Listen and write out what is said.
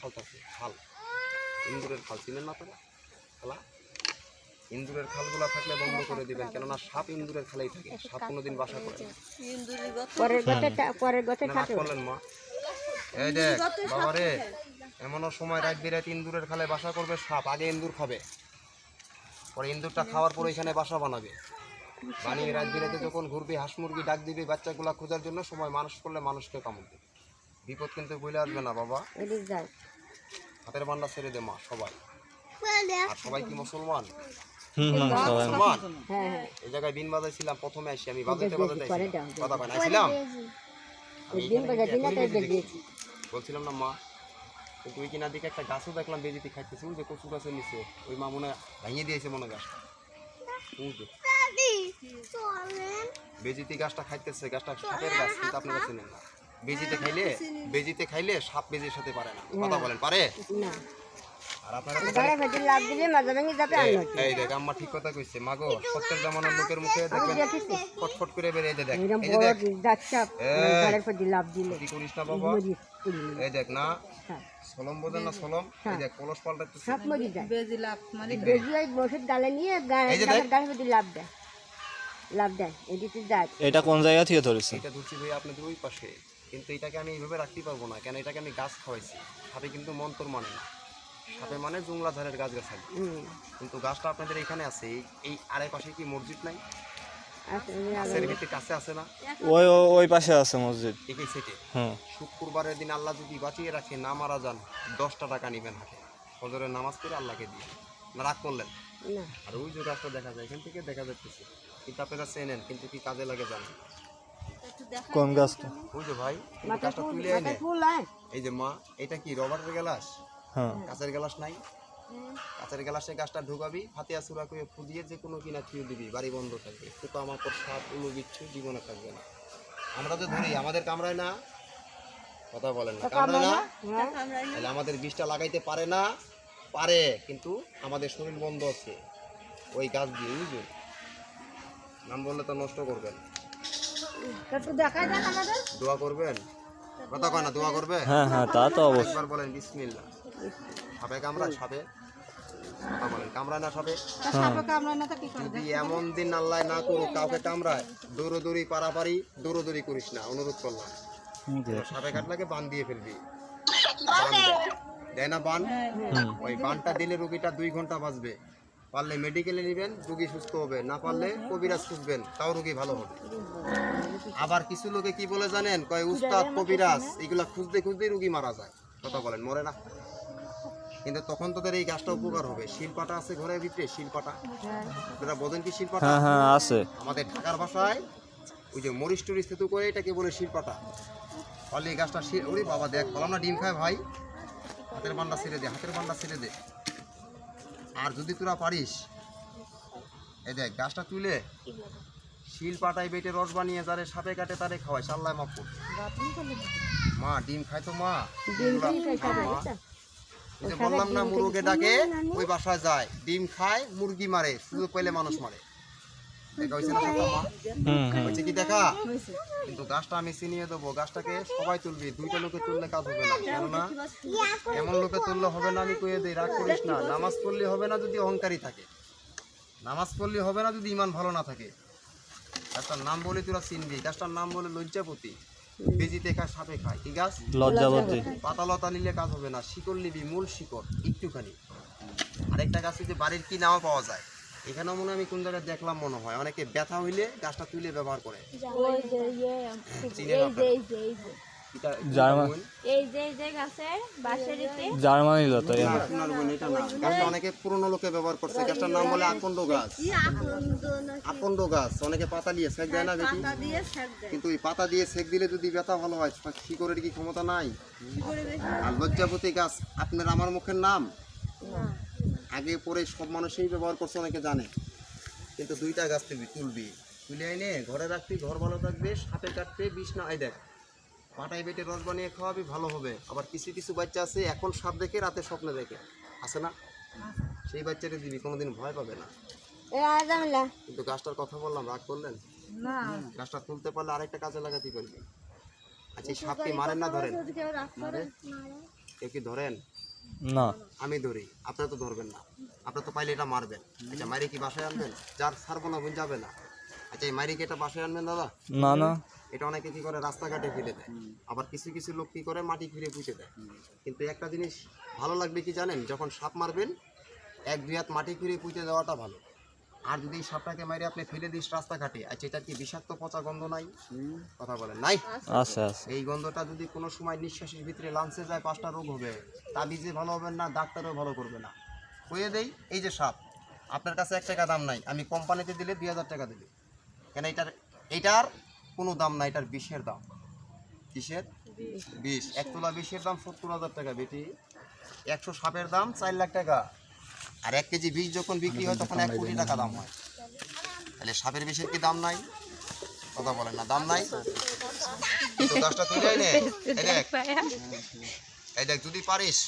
খালতাছে খাল। ইন্দুরের খাল চিনেন না তারা খালা? ইন্দুরের খালগুলা থাকলে বন্ধ করে দিবেন কেননা সাপ ইন্দুরের খালেই থাকে সাপ কোনোদিন বাসা করে না। পরের গতে পরের গতে না, থাকে রাগ করলেন মা। এই দেখ বাবারে এমনও সময় রাত বিরাত ইন্দুরের খালে বাসা করবে সাপ আগে ইন্দুর খাবে। পরে ইন্দুরটা খাওয়ার পর এখানে বাসা বানাবে। বানিয়ে রাত বিরাতে যখন ঘুরবে হাঁস মুরগি ডাক দিবে বাচ্চাগুলা খোঁজার জন্য সময় মানুষ করলে মানুষকে কামড় দেবে। বিপদ কিন্তু বলে আসবে না বাবা। হাতের বান্ডা ছেড়ে দে মা সবাই। আর সবাই কি মুসলমান? হ্যাঁ হ্যাঁ। এই জায়গায় বিন বাজাইছিলাম প্রথমে আসি আমি বাজাইতে বাজাইতে। কথা বানাইছিলাম বলছিলাম না মা কিন্তু ওই কিনার দিকে একটা গাছও দেখলাম বেজিতে খাইতেছে। ওই যে কচু গাছের নিচে ওই মা মনে হয় ভেঙে দিয়েছে মনে হয় গাছটা। বেজিতে গাছটা খাইতেছে গাছটা সাপের গাছ কিন্তু আপনারা চেনেন না। বেজিতে খাইলে বেজিতে খাইলে সাপ বেজির সাথে পারে না। কথা বলেন পারে? না। আর আপনারা তো গাড়ি ভেতর লাভ দিলে মাঝে ভেঙে যাবে আর এই- দেখ আম্মা ঠিক কথা কইছে। মাগো সত্যের জামানার লোকের মুখে দেখবেন ফটফট করে বেরিয়ে দেখ। এই যে বড় দেখ। যাচ্ছে এই। গাড়ির প্রতি লাভ দিলে। কি করিস না বাবা। মরি করি না। এই দেখ না। হ্যাঁ। সলম বোঝেন না সলম। এই দেখ কলস পাল্টাচ্ছে সব মরি যায়। বেজি লাভ মানে বেজি ওই বসের ডালে নিয়ে এই যে দেখ। লাভ দেয়। লাভ দেয়। এদিকে যায় এটা কোন জায়গা থেকে ধরেছে? এটা ধরছি ভাই আপনাদের ওই পাশে। কিন্তু এটাকে আমি এইভাবে রাখতে পারব না কেন এটাকে আমি গাছ খাওয়াইছি। সাপে কিন্তু মন্তর মানে না। সাপে মানে জুংলা ধারের গাছ গাছ হুম। কিন্তু গাছটা আপনাদের এখানে আছে এই- এই আড়াই পাশে কি মসজিদ নাই? এই আগে- গাছের ভিতরে কাছে আছে না? ওই ওই পাশে আছে মসজিদ। একই সেটে। শুক্রবারের দিন আল্লাহ যদি বাঁচিয়ে রাখে না মারা যান দশটা টাকা নেবেন হাতে। ফজরের নামাজ পড়ে আল্লাহকে দিয়ে। রাগ করলেন? না। আর ওই যে গাছটা দেখা যায় এখান থেকে দেখা যাচ্ছে। কিন্তু আপনারা চেনেন কিন্তু কি কাজে লাগে জানেন? কোন গাছটা? ওই যে ভাই গাছটা তুলে এনে এই যে মা এটা কি রবারের গ্লাস হ্যাঁ। কাঁচের গ্লাস নাই? কাঁচের গ্লাসে গাছটা ঢুকাবি হাতিয়া সুরা করে ফুদিয়ে যে কোনো কিনা থিয়ে দিবি বাড়ি বন্ধ থাকবে। পোকা মাকড় সাপ উলু বিচ্ছু জীবনে থাকবে না। আমরা তো ধরি আমাদের কামড়ায় না। কথা বলেন না কামড়ায় না? হ্যাঁ। তাহলে আমাদের বিষটা লাগাইতে পারে না? পারে কিন্তু আমাদের শরীর বন্ধ আছে। ওই গাছ দিয়ে বুঝলেন? নাম বললে তো নষ্ট করবেন। একটু দেখাই দেন আমাদের। দোয়া করবেন? কথা কয় না দোয়া করবে? হ্যাঁ হ্যাঁ তা তো অবশ্যই। একবার বলেন বিসমিল্লাহ। সাপে কামড়ায় সাপে? কথা বলেন কামড়ায় না সাপে? সাপে কামড়ায় না কি করে? যদি এমন দিন আল্লাহ না করুক কাউকে কামড়ায় দৌড়োদৌড়ি পারাপারি দৌড়োদৌড়ি করিস না অনুরোধ করলাম। সাপে কাটলাকে বান দিয়ে ফেলবি। বান দেয় না বান? ওই বানটা দিলে রুগীটা দুই ঘণ্টা বাঁচবে। পারলে মেডিকেলে নেবেন রুগী সুস্থ হবে। না পারলে কবিরাজ খুঁজবেন তাও রুগী ভালো হবে। আবার কিছু লোকে কি বলে জানেন? কয় উস্তাদ কবিরাজ। এগুলা খুঁজতে খুঁজতে রুগী মারা যায়। কথা বলেন মরে না। কিন্তু তখন তোদের এই গাছটা উপকার হবে। শিলপাটা আছে ঘরের ভিতরে শিলপাটা। আপনারা বোঝেন কি শিলপাটা? হ্যাঁ হ্যাঁ আছে। আমাদের ঢাকার ভাষায় ওই যে মরিচ টরিচ থেতু করে এটাকে বলে শিল্পাটা। ফলে এই গাছটা ওরে বাবা দেখ বললাম না ডিম খায় ভাই। হাতের বান্ডা ছেড়ে দে হাতের বান্ডা ছেড়ে দে। আর যদি তোরা পারিস এই দেখ গাছটা তুলে শিল পাটায় বেটে রস বানিয়ে যারে সাপে কাটে তারে খাওয়াই সাল্লায় মাপ মা ডিম খায় তো মা। বললাম না মুরগে ডাকে ওই বাসায় যায় ডিম খায় মুরগি মারে শুধু পেলে মানুষ মারে। দেখা হয়েছে না সব মা হুম হুম। হয়েছে কি দেখা? কিন্তু গাছটা আমি চিনিয়ে দেবো। গাছটাকে সবাই তুলবি দুইটা লোকে তুললে কাজ হবে না। কেননা এমন লোকে তুললে হবে না আমি কয়ে দিই রাগ করিস না। নামাজ পড়লে হবে না যদি অহংকারী থাকে। নামাজ পড়লে হবে না যদি ইমান ভালো না থাকে। গাছটার নাম বলে তোরা চিনবি। গাছটার নাম বলে লজ্জাপতি। বেজিতে খায় সাপে খায়। কি গাছ? লজ্জাবতী পাতা লতা নিলে কাজ হবে না। শিকড় নিবি মূল শিকড় একটুখানি। আরেকটা গাছ যে বাড়ির কি নাও পাওয়া যায়? এখানেও মনে আমি কোন জায়গায় দেখলাম মনে হয়। অনেকে ব্যথা হইলে গাছটা তুলে ব্যবহার করে। ওই যে ইয়ে চিনে এই না যে এই যে এই যে। এটা- জার্মান- বোন? এই যে এই যে গাছের বাঁশেরিতে। জার্মানি লতা না, আপনার বোন, এটা না। গাছটা অনেকে পুরনো লোকে ব্যবহার করছে। গাছটার নাম বলে আকন্দ গাছ। আকন্দ গাছ। অনেকে পাতা দিয়ে সেক দেয় না কিন্তু এই পাতা দিয়ে সেক দিলে যদি ব্যথা ভালো হয় শিকড়ের কি ক্ষমতা নাই? আর লজ্জাপতি গাছ আপনার আমার মুখের নাম? আগে পরে সব মানুষই ব্যবহার করছে অনেকে জানে। কিন্তু দুইটা গাছ তুলবি তুলবি তুলে এনে ঘরে রাখবি ঘর ভালো থাকবে সাপে কাটবে বিষ না এই দেখ পাটায় বেটে রস বানিয়ে খাওয়াবি ভালো হবে। আবার কিছু কিছু বাচ্চা আছে এখন সাপ দেখে রাতে স্বপ্নে দেখে। আছে না? সেই বাচ্চাটা দিবি কোনোদিন ভয় পাবে না। কিন্তু গাছটার কথা বললাম রাগ করলেন? গাছটা তুলতে পারলে আরেকটা কাজে লাগাতে পারবি। আচ্ছা এই সাপকে মারেন না ধরেন। কেউ কি ধরেন। না। আমি ধরি আপনারা তো ধরবেন না। আপনারা তো পাইলে এটা মারবেন। আচ্ছা মারি কি বাসায় আনবেন? যার ছাড়বো না বোন যাবে না। আচ্ছা এই মারি কি এটা বাসায় আনবেন দাদা? না না। এটা অনেকে কি করে রাস্তাঘাটে ফেলে দেয়। আবার কিছু কিছু লোক কি করে মাটি ফিরে পুঁতে দেয়। কিন্তু একটা জিনিস ভালো লাগবে কি জানেন? যখন সাপ মারবেন এক দুই হাত মাটি ফিরে পুঁতে দেওয়াটা ভালো। আর যদি এই সাপটাকে মারি আপনি ফেলে দিস রাস্তাঘাটে আচ্ছা এটার কি বিষাক্ত পচা গন্ধ নাই? কথা বলেন নাই? আছে আছে। এই গন্ধটা যদি কোনো সময় নিঃশ্বাসের ভিতরে লাঞ্চে যায় পাঁচটা রোগ হবে। তাবিজে ভালো হবে না ডাক্তারও ভালো করবে না। হয়ে দেই এই যে সাপ আপনার কাছে এক টাকা দাম নাই আমি কোম্পানিতে দিলে দুই হাজার টাকা দেবে। কেন এটার এটার কোনো দাম নাই এটার বিষের দাম। কিসের? বিষ। এক তোলা বিষের দাম সত্তর হাজার টাকা বেটি। একশো সাপের দাম চার লাখ টাকা। আর এক কেজি বীজ যখন বিক্রি হয়, তখন এক কোটি টাকা দাম হয়। তাহলে সাপের বিষের কি দাম নাই? কথা বলেন না, দাম নাই? দশটা তুই যাই নে। এই দেখ, যদি পারিস